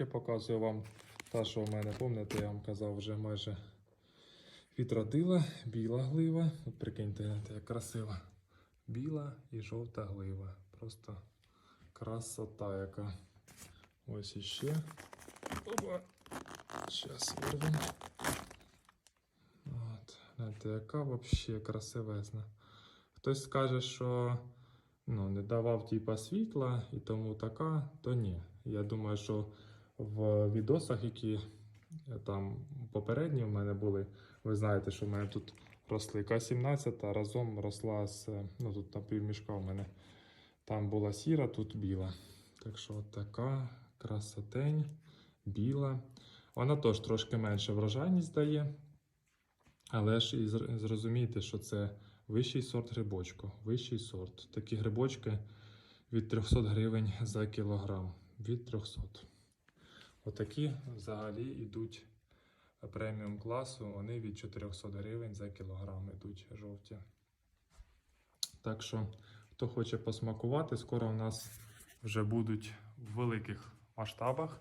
Я показую вам та, що в мене, пам'ятаєте, я вам казав, вже майже відродила. Біла глива. От прикиньте, як красиво. Біла і жовта глива. Просто красота яка. Ось іще. Опа. Зараз вирвемо. От. Гляньте, яка взагалі красивезна. Хтось скаже, що ну, не давав типа світла і тому така, то ні. Я думаю, що в відосах, які е, там попередні в мене були, ви знаєте, що в мене тут росли К-17, а разом росла з, е, ну тут на півмішка в мене. Там була сіра, тут біла. Так що така красотень, біла. Вона теж трошки менше врожайність дає. Але ж і зрозумійте, що це вищий сорт грибочку. Вищий сорт. Такі грибочки від 300 гривень за кілограм. Від 300. Отакі взагалі йдуть преміум класу. Вони від 400 гривень за кілограм йдуть жовті. Так що, хто хоче посмакувати, скоро у нас вже будуть в великих масштабах.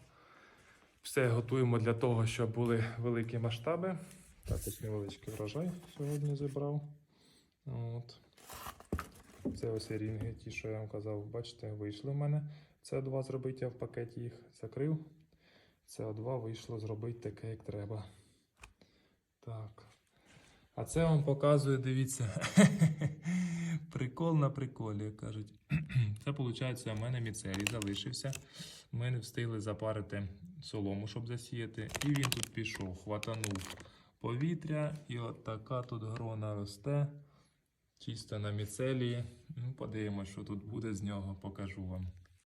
Все готуємо для того, щоб були великі масштаби. Так, ось невеличкий врожай сьогодні зібрав. От. Це ось рінги, ті, що я вам казав, бачите, вийшли в мене. Це два зробити, я в пакеті їх закрив. Це два вийшло зробити таке, як треба. Так. А це вам показує, дивіться. Прикол на приколі, як кажуть. Це виходить, у мене міцелій залишився. Ми не встигли запарити солому, щоб засіяти. І він тут пішов, хватанув повітря, і от така тут грона росте. Чисто на міцелії. Ну, подивимося, що тут буде з нього, покажу вам.